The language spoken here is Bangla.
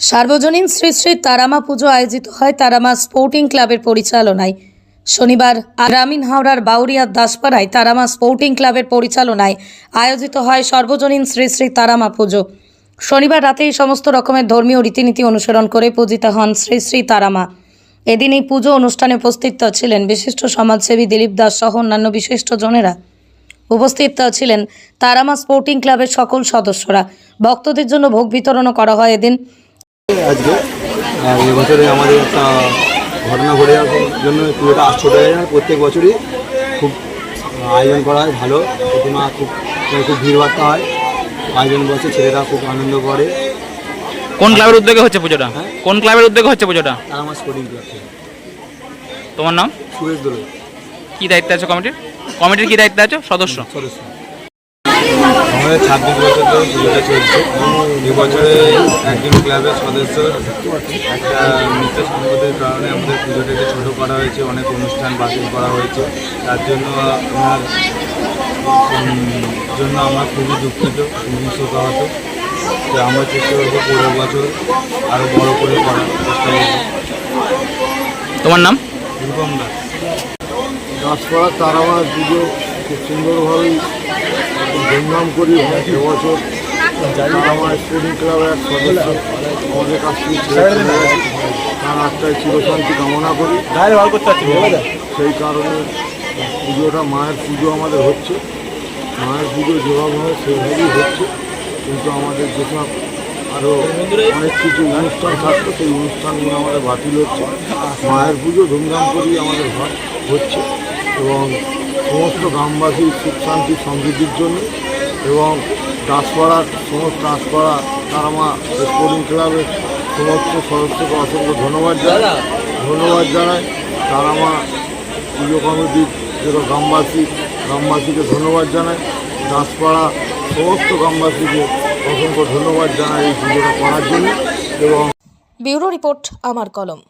সার্বজনীন শ্রী শ্রী তারামা পুজো আয়োজিত হয় তারামা স্পোর্টিং ক্লাবের পরিচালনায়। শনিবার গ্রামীণ হাওড়ার বাউরিয়ার দাসপাড়ায় তারামা স্পোর্টিং ক্লাবের পরিচালনায় আয়োজিত হয় সর্বজনীন শ্রী শ্রী তারামা পুজো। শনিবার রাতে এই সমস্ত রকমের ধর্মীয় রীতিনীতি অনুসরণ করে পূজিত হন শ্রী শ্রী তারামা। এদিন এই পুজো অনুষ্ঠানে উপস্থিত ছিলেন বিশিষ্ট সমাজসেবী দিলীপ দাস সহ অন্যান্য বিশিষ্ট জনেরা। উপস্থিত ছিলেন তারামা স্পোর্টিং ক্লাবের সকল সদস্যরা। ভক্তদের জন্য ভোগ বিতরণও করা হয় এদিন। আজকে। আর এবছরে আমাদের একটা ঘটনা ঘটে যাওয়ার জন্য পুরোটা ছোট হয়ে যায়। প্রত্যেক বছরই খুব আয়োজন করা হয় ভালো। প্রতিমা খুব খুব ভিড়ভাট্টা হয়। আয়োজন বসে ছেলেরা খুব আনন্দ করে। কোন ক্লাবের উদ্যোগে হচ্ছে পুজোটা? হ্যাঁ? কোন ক্লাবের উদ্যোগে হচ্ছে পুজোটা? আমার স্পোর্টিং ক্লাব থেকে। তোমার নাম? সুরেশ দোলে কি দায়িত্বে আছে কমিটির? কমিটির কি দায়িত্বে আছে? সদস্য? সদস্য। আমাদের ছাব্বিশ বছর ধরে পুজোটা চলছে। এবছরে একজন ক্লাবের সদস্য একটা নৃত্য সম্পদের কারণে আমাদের পুজোটাকে ছোটো করা হয়েছে অনেক অনুষ্ঠান বাতিল করা হয়েছে। তার জন্য উম, জন্য আমরা খুবই দুঃখিত খুবই শোকাহত তো আমরা চেষ্টা করব পরের বছর আরও বড় করে করার চেষ্টা করব। তোমার নাম? রূপম দাস গাছপাড়া তারামা পুজো। খুব সুন্দরভাবেই ধুমধাম করি হয় এবছর। আমার স্পোর্টিং ক্লাবের এক সদস্য আমাদের কাছ থেকে তার আত্মায় চিরশান্তি কামনা করি। সেই কারণে পুজোটা মায়ের পুজো আমাদের হচ্ছে। মায়ের পুজো যেভাবে হয় সেইভাবেই হচ্ছে। কিন্তু আমাদের যেসব আরও অনেক কিছু অনুষ্ঠান থাকতো সেই অনুষ্ঠানগুলো আমাদের বাতিল হচ্ছে। মায়ের পুজো ধুমধাম করেই আমাদের হচ্ছে। এবং সমস্ত গ্রামবাসীর সুখ, শান্তি, সমৃদ্ধির জন্য এবং দাসপাড়ার সমস্ত দাসপাড়া তারামা স্পোর্টিং ক্লাবের সমস্ত সদস্যকে অসংখ্য ধন্যবাদ জানায় ধন্যবাদ জানাই তারামা পুজো কমিটির যেটা গ্রামবাসী, গ্রামবাসীকে ধন্যবাদ জানায় দাসপাড়া সমস্ত গ্রামবাসীকে অসংখ্য ধন্যবাদ জানাই এই পুজোটা করার জন্য এবং ব্যুরো রিপোর্ট, আমার কলম।